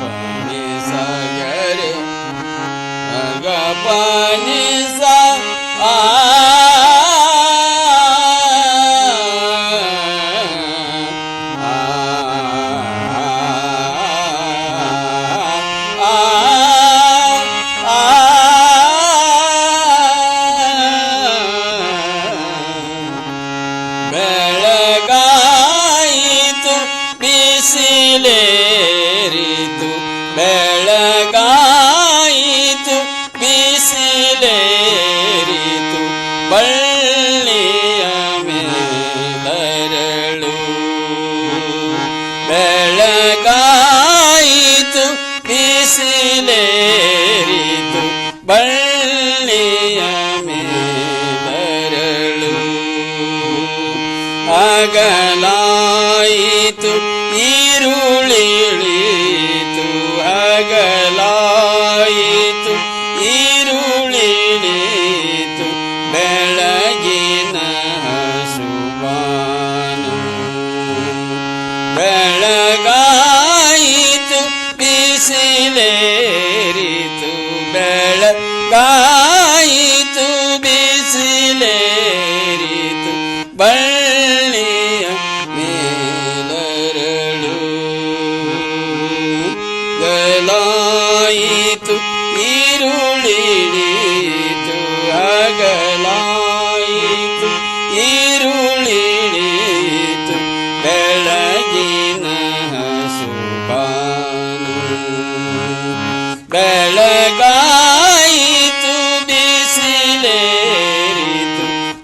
पाणी सागर अग पाणी ಬಿಸಿಲೇರಿತು ಬೆಳಗಾಯಿತು ಬಿಸಿಲೇರಿತು ಬಳ್ಳಿಯ ಮೇಲರಳು ಬೆಳಗಾಯಿತು ಬಿಸಿಲೇರಿತು ಬಳ್ಳಿಯ ಅಗಲಾಯಿತು ಈರುಳಿಳಿತು ಅಗಲಾಯಿತು ಈರುಳಿಳಿತು ಬೆಳಗಿನ ಸುಬಾನು ಬೆಳಗಾಯಿತು ಬಿಸಿಲೇರಿತು ಬೆಳಗಾಯಿತು ಬಿಸಿಲೇರಿತು ಬಳ್ಳಿಯ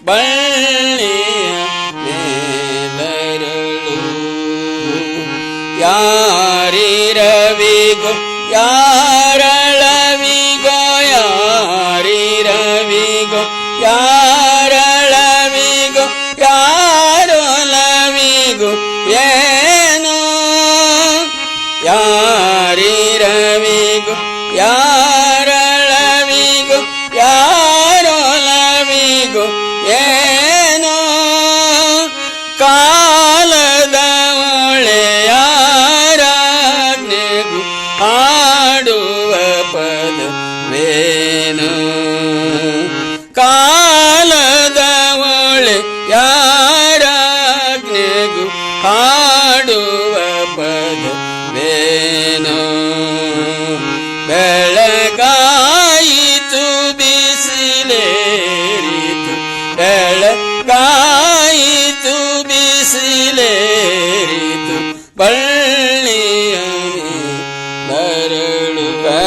വള്ളിയ യാരിരവിഗോ യാരളവിഗോ യാരിരവിഗോ യാരളവിഗോ യാരളവിഗോ ഏനോ യാരിരവിഗോ യാ 啊。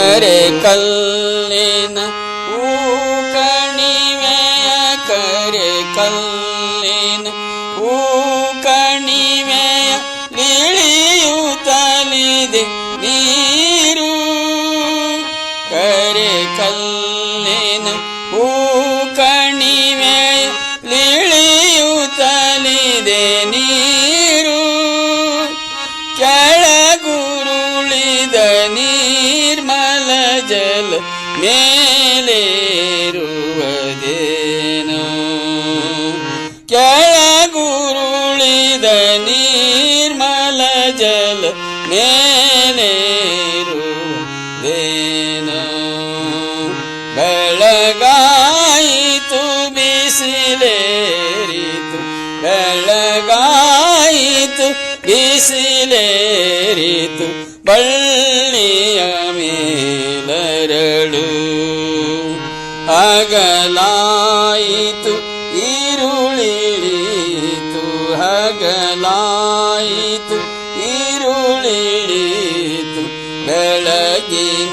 ಕರೆ ಕಲ್ಲಿನ ಕಣಿವೆಯ ಕರೆ ಕಲ್ಲಿನ ಕಣಿವೆಯ ಇಳಿಯುತ್ತಲಿದೆ ನೀರು ಕರೆ ಕಲ್ಲಿನ ಕಣಿವೆಯ ಇಳಿಯುತ್ತಲಿದೆ ಮೇಲೇರುವುದೇನೋ? ಕೆಳಗುರುಳಿದ ನಿರ್ಮಲ ಜಲ ಮೇಲೇರುವುದೇನು? ಬೆಳಗಾಯಿತು ಬಿಸಿಲೇರಿತು ಬೆಳಗಾಯಿತು ಬಿಸಿಲೇರಿತು ಬಳ್ಳಿಯ ಹಗಲಾಯಿತು ಈರುಳಿಳಿತು ಹಗಲಾಯಿತು ಈರುಳಿಳಿತು ಬೆಳಗಿನ